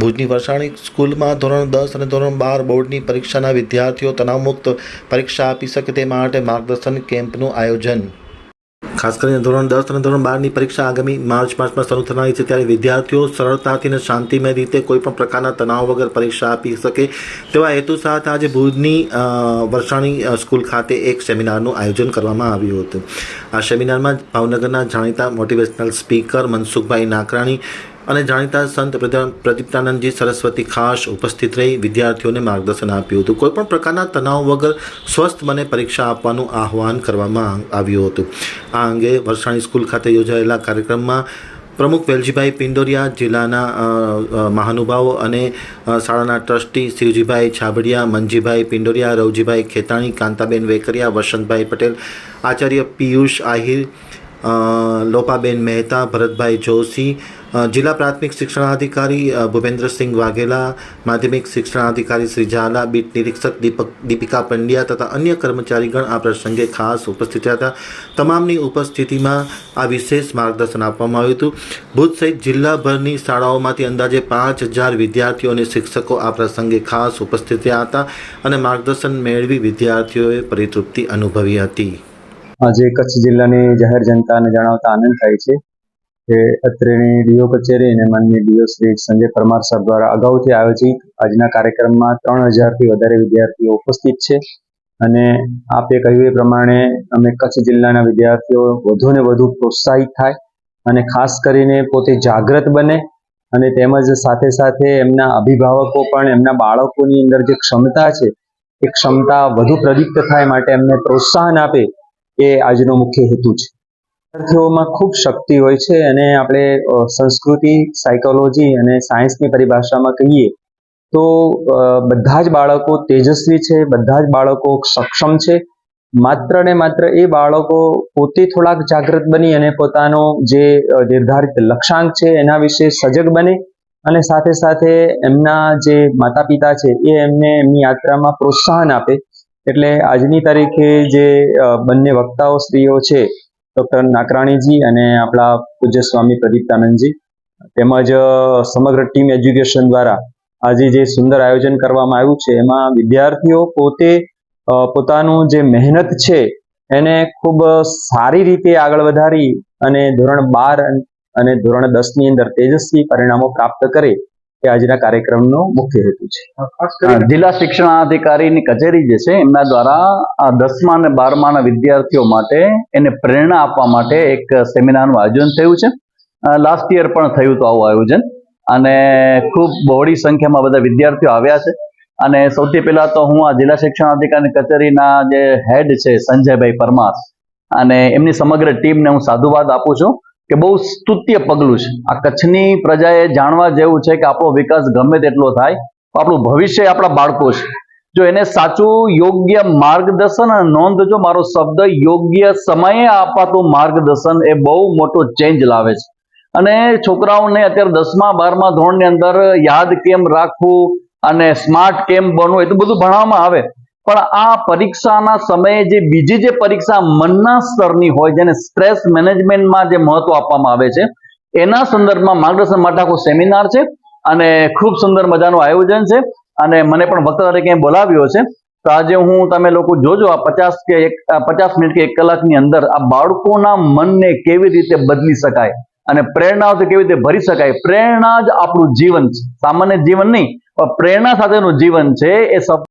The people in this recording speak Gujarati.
ભુજની વરસાણી સ્કૂલમાં ધોરણ દસ અને ધોરણ બાર બોર્ડની પરીક્ષાના વિદ્યાર્થીઓ તણાવમુક્ત પરીક્ષા આપી શકે તે માટે માર્ગદર્શન કેમ્પનું આયોજન. ખાસ કરીને ધોરણ દસ અને ધોરણ બારની પરીક્ષા આગામી માર્ચ માસમાં શરૂ થનારી છે ત્યારે વિદ્યાર્થીઓ સરળતાથી અને શાંતિમય રીતે કોઈપણ પ્રકારના તણાવ વગર પરીક્ષા આપી શકે તેવા હેતુ સાથે આજે ભુજની વરસાણી સ્કૂલ ખાતે એક સેમિનારનું આયોજન કરવામાં આવ્યું હતું. આ સેમિનારમાં ભાવનગરના જાણીતા મોટિવેશનલ સ્પીકર મનસુખભાઈ નાકરાણી અને જાણીતા સંત પ્રદ- પ્રદીપ્તાનંદજી સરસ્વતી ખાસ ઉપસ્થિત રહી વિદ્યાર્થીઓને માર્ગદર્શન આપ્યું હતું. કોઈપણ પ્રકારના તણાવ વગર સ્વસ્થ મને પરીક્ષા આપવાનું આહવાન કરવામાં આવ્યું હતું. આ અંગે વરસાણી સ્કૂલ ખાતે યોજાયેલા કાર્યક્રમમાં પ્રમુખ વેલજીભાઈ પિંડોરિયા, જિલ્લાના મહાનુભાવો અને શાળાના ટ્રસ્ટી શિવજીભાઈ છાબડિયા મંજીભાઈ પિંડોરિયા, રવજીભાઈ ખેતાણી, કાંતાબેન વેકરિયા, વસંતભાઈ પટેલ, આચાર્ય પિયુષ આહિર લોપાબેન મહેતા, ભરતભાઈ જોશી જિલ્લા પ્રાથમિક શિક્ષણાધિકારી ભૂપેન્દ્રસિંહ વાઘેલા, માધ્યમિક શિક્ષણાધિકારી શ્રી ઝાલા, બીટ નિરીક્ષક દીપક, દીપિકા પંડ્યા તથા અન્ય કર્મચારીગણ આ પ્રસંગે ખાસ ઉપસ્થિત હતા. તમામની ઉપસ્થિતિમાં આ વિશેષ માર્ગદર્શન આપવામાં આવ્યું હતું. ભુજ સહિત જિલ્લાભરની શાળાઓમાંથી અંદાજે પાંચ હજાર વિદ્યાર્થીઓ અને શિક્ષકો આ પ્રસંગે ખાસ ઉપસ્થિત રહ્યા હતા અને માર્ગદર્શન મેળવી વિદ્યાર્થીઓએ પરિતૃપ્તિ અનુભવી હતી. આજે કચ્છ જિલ્લાની જાહેર જનતાને જણાવતા આનંદ થાય છે કે અત્રેની ડીઓ કચેરી અને માનનીય ડીઓ શ્રી સંજય પરમાર સાહેબ દ્વારા અગાઉથી આયોજિત આજના કાર્યક્રમમાં ત્રણ હજારથી વધારે વિદ્યાર્થીઓ ઉપસ્થિત છે. અને આપે કહ્યું એ પ્રમાણે અમે કચ્છ જિલ્લાના વિદ્યાર્થીઓ વધુને વધુ પ્રોત્સાહિત થાય અને ખાસ કરીને પોતે જાગૃત બને અને તેમજ સાથે સાથે એમના અભિભાવકો પણ, એમના બાળકોની અંદર જે ક્ષમતા છે, એ ક્ષમતા વધુ પ્રદીપ્ત થાય માટે એમને પ્રોત્સાહન આપે એ આજનો મુખ્ય હેતુ છે. વિદ્યાર્થીઓમાં ખૂબ શક્તિ હોય છે અને આપણે સંસ્કૃતિ સાયકોલોજી અને સાયન્સની પરિભાષામાં કહીએ તો બધા જ બાળકો તેજસ્વી છે, બધા જ બાળકો સક્ષમ છે. માત્ર ને માત્ર એ બાળકો પોતે થોડાક જાગૃત બની અને પોતાનો જે નિર્ધારિત લક્ષ્યાંક છે એના વિશે સજગ બને અને સાથે સાથે એમના જે માતા પિતા છે એ એમને એમની યાત્રામાં પ્રોત્સાહન આપે એટલે આજની તારીખે જે બંને વક્તાઓ સ્ત્રીઓ છે, ડોક્ટર નાકરાણીજી અને આપણા પૂજ્ય સ્વામી પ્રદીપ્તાનંદજી તેમજ સમગ્ર ટીમ એજ્યુકેશન દ્વારા આજે જે સુંદર આયોજન કરવામાં આવ્યું છે, એમાં વિદ્યાર્થીઓ પોતે પોતાનું જે મહેનત છે, એને ખૂબ સારી રીતે આગળ વધારી અને ધોરણ બાર અને ધોરણ દસની અંદર તેજસ્વી પરિણામો પ્રાપ્ત કરે એ આજના કાર્યક્રમનો મુખ્ય હેતુ છે. જિલ્લા શિક્ષણાધિકારીની કચેરી જે છે એમના દ્વારા આ દસમા અને બારમાના વિદ્યાર્થીઓ માટે એને પ્રેરણા આપવા માટે એક સેમિનારનું આયોજન થયું છે. લાસ્ટ યર પણ થયું હતું આવું આયોજન. અને ખૂબ બહોળી સંખ્યામાં બધા વિદ્યાર્થીઓ આવ્યા છે. અને સૌથી પહેલા તો હું આ જિલ્લા શિક્ષણાધિકારી કચેરીના જે હેડ છે સંજયભાઈ પરમાર. અને એમની સમગ્ર ટીમને હું સાધુવાદ આપું છું. કે બહુ સ્તુત્ય પગલું છે. આ કચ્છની પ્રજાએ જાણવા જેવું છે કે આપણો વિકાસ ગમે તેટલો થાય, તો આપણું ભવિષ્ય આપણા બાળકો છે. જો એને સાચું યોગ્ય માર્ગદર્શન અને નોંધજો મારો શબ્દ યોગ્ય સમયે અપાતું માર્ગદર્શન એ બહુ મોટો ચેન્જ લાવે છે. અને છોકરાઓને અત્યારે દસમા, બારમા ધોરણની અંદર યાદ કેમ રાખવું અને સ્માર્ટ કેમ બનવું એટલું બધું ભણવામાં આવે. પણ આ પરીક્ષાના સમયે જે બીજી જે પરીક્ષા મનના સ્તરની હોય, જેને સ્ટ્રેસ મેનેજમેન્ટમાં જે મહત્વ આપવામાં આવે છે, એના સંદર્ભમાં માર્ગદર્શન માટે આખો સેમિનાર છે અને ખૂબ સુંદર મજાનું આયોજન છે. અને મને પણ વક્તા તરીકે બોલાવ્યો છે. તો આજે હું તમે લોકો જોજો આ પચાસ કે એક પચાસ મિનિટ કે એક કલાકની અંદર આ બાળકોના મનને કેવી રીતે બદલી શકાય અને પ્રેરણાઓથી કેવી રીતે ભરી શકાય. પ્રેરણા જ આપણું જીવન છે. સામાન્ય જીવન નહીં, પણ પ્રેરણા સાથેનું જીવન છે એ